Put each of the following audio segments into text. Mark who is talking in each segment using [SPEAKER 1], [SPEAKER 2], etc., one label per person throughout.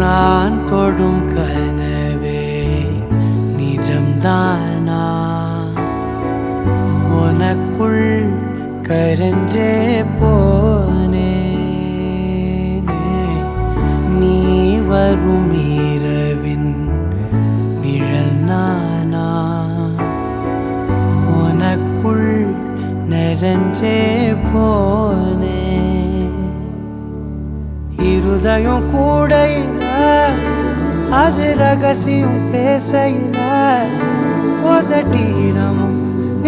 [SPEAKER 1] நான் தொடும் கனவே நிஜம்தானா? உனக்குள் கரஞ்சே போனே நீ வரும் இரவின் நிழல் நானா? உனக்குள் நெறஞ்சே போனே இருதயம் கூடையில அது ரகசியம் பேசையில உதட்டீரமும்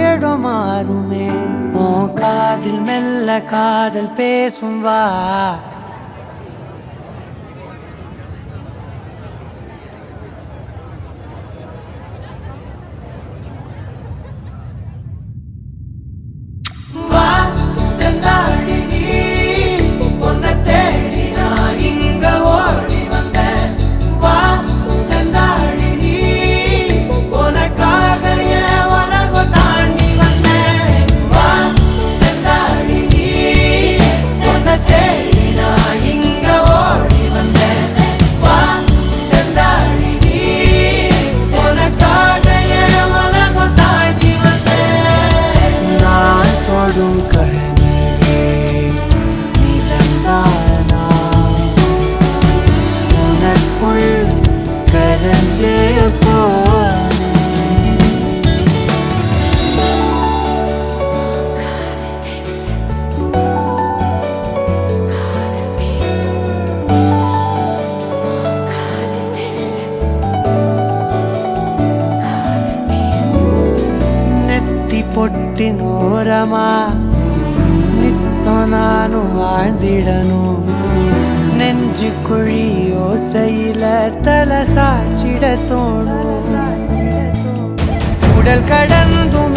[SPEAKER 1] இடம் மாறுமே உன் காதில் மெல்ல காதல் பேசும் வா. பொட்டின் ஓரமா நித்தம் நானும் வாழ்ந்திடணும் நெஞ்சு குழி யோசையில தலை சாச்சிட தோணும் உடல் கடந்தும்